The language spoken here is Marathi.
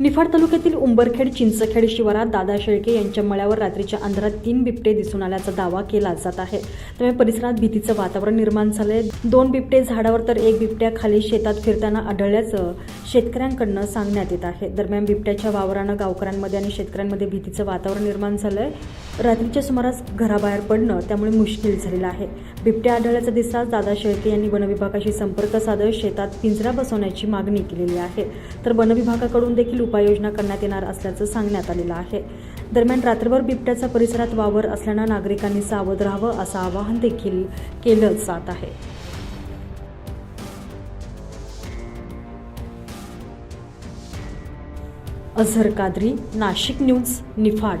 निफाड तालुक्यातील उंबरखेड चिंचखेड शिवारात दादा शेळके यांच्या मळ्यावर रात्रीच्या अंधारात तीन बिबटे दिसून आल्याचा दावा केला जात आहे. त्यामुळे परिसरात भीतीचं वातावरण निर्माण झालंय. दोन बिबटे झाडावर तर एक बिबट्या खाली शेतात फिरताना आढळल्याचं शेतकऱ्यांकडनं सांगण्यात येत आहे. दरम्यान बिबट्याच्या वावरानं गावकऱ्यांमध्ये आणि शेतकऱ्यांमध्ये भीतीचं वातावरण निर्माण झालंय. रात्रीच्या सुमारास घराबाहेर पडणं त्यामुळे मुश्किल झालेलं आहे. बिबट्या आढळल्याचा दिसताच दादा शेळके यांनी वनविभागाशी संपर्क साधत शेतात पिंजरा बसवण्याची मागणी केलेली आहे. तर वनविभागाकडून देखील उपाययोजना करण्यात येणार असल्याचं सांगण्यात आलेलं आहे. दरम्यान रात्रभर बिबट्याचा परिसरात वावर असल्यानं नागरिकांनी सावध राहावं असं आवाहन देखील केलं जात आहे. अझहर कादरी नाशिक न्यूज निफाड.